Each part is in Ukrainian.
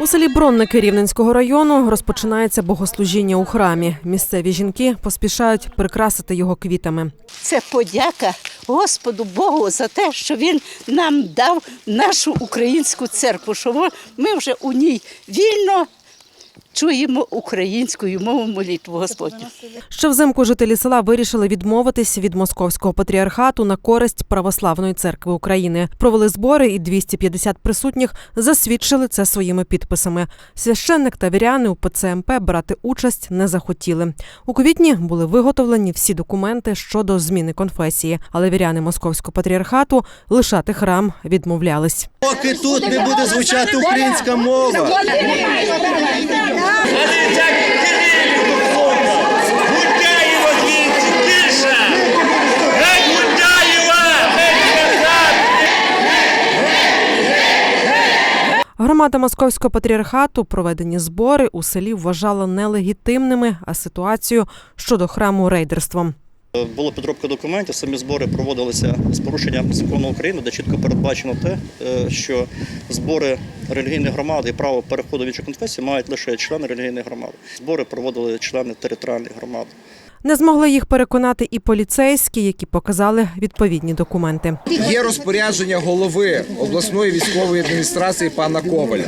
У селі Бронники Рівненського району розпочинається богослужіння у храмі. Місцеві жінки поспішають прикрасити його квітами. Це подяка Господу Богу за те, що Він нам дав нашу українську церкву, що ми- вже у ній вільно чуємо українською мову молитву Господню. Ще взимку жителі села вирішили відмовитись від московського патріархату на користь православної церкви України. Провели збори, і 250 присутніх засвідчили це своїми підписами. Священник та віряни у ПЦМП брати участь не захотіли. У квітні були виготовлені всі документи щодо зміни конфесії, але віряни московського патріархату лишати храм відмовлялись. Поки тут не буде звучати українська мова! Громада московського патріархату проведені збори у селі вважала нелегітимними, а ситуацію щодо храму рейдерством. Була підробка документів, самі збори проводилися з порушенням закону України, де чітко передбачено те, е, що збори релігійних громад і право переходу в іншу конфесію мають лише члени релігійних громад. Збори проводили члени територіальних громад. Не змогли їх переконати і поліцейські, які показали відповідні документи. Є розпорядження голови обласної військової адміністрації пана Коваля.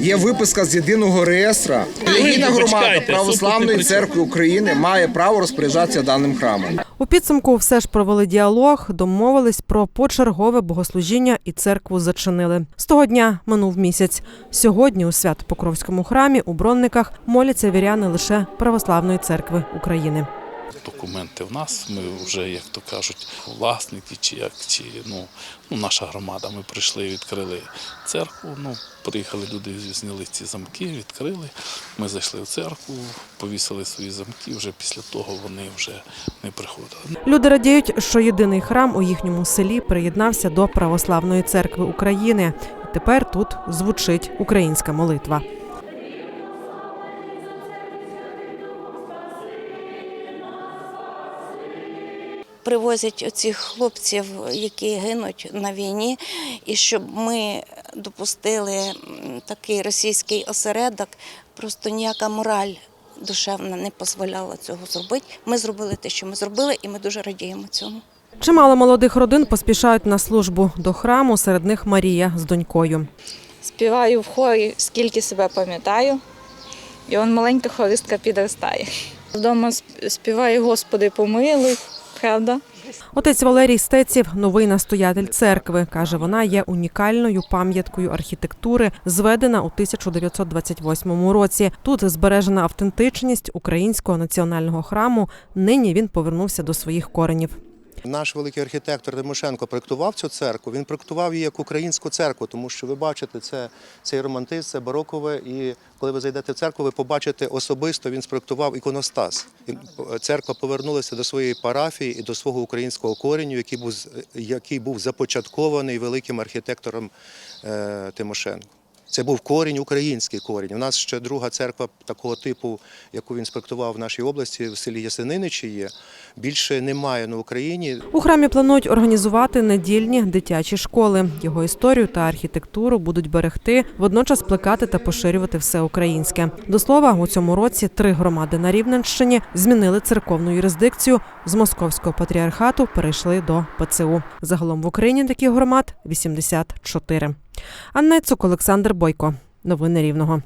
Є виписка з єдиного реєстра. Релігійна громада Православної церкви України має право розпоряджатися даним храмом. У підсумку все ж провели діалог, домовились про почергове богослужіння і церкву зачинили. З того дня минув місяць. Сьогодні у Свято-Покровському храмі у Бронниках моляться віряни лише Православної церкви України. Документи в нас. Ми вже, як то кажуть, власники, чи як чи ну, ну наша громада. Ми прийшли, відкрили церкву. Ну, приїхали люди, зняли ці замки, відкрили. Ми зайшли в церкву, повісили свої замки. Вже після того вони вже не приходили. Люди радіють, що єдиний храм у їхньому селі приєднався до Православної церкви України. Тепер тут звучить українська молитва. Привозять оцих хлопців, які гинуть на війні, і щоб ми допустили такий російський осередок, просто ніяка мораль душевна не дозволяла цього зробити. Ми зробили те, що ми зробили, і ми дуже радіємо цьому. Чимало молодих родин поспішають на службу до храму. Серед них Марія з донькою. Співаю в хорі, скільки себе пам'ятаю, і он маленька хористка підростає. Вдома співаю Господи помилуй, правда? Отець Валерій Стеців новий настоятель церкви. Каже, вона є унікальною пам'яткою архітектури, зведена у 1928 році. Тут збережена автентичність українського національного храму. Нині він повернувся до своїх коренів. Наш великий архітектор Тимошенко проєктував цю церкву. Він проєктував її як українську церкву, тому що ви бачите, це цей романтизм, це барокове. І коли ви зайдете в церкву, ви побачите особисто. Він спроєктував іконостас. Церква повернулася до своєї парафії і до свого українського кореню, який був який був започаткований великим архітектором е, Тимошенко. Це був корінь, український корінь. У нас ще друга церква такого типу, яку він спроектував в нашій області, в селі Ясениничі є. Більше немає на Україні. У храмі планують організувати недільні дитячі школи. Його історію та архітектуру будуть берегти, водночас плекати та поширювати все українське. До слова, у цьому році три громади на Рівненщині змінили церковну юрисдикцію з московського патріархату. Перейшли до ПЦУ. Загалом в Україні таких громад 84. Анна Цук, Олександр Бойко. Новини Рівного.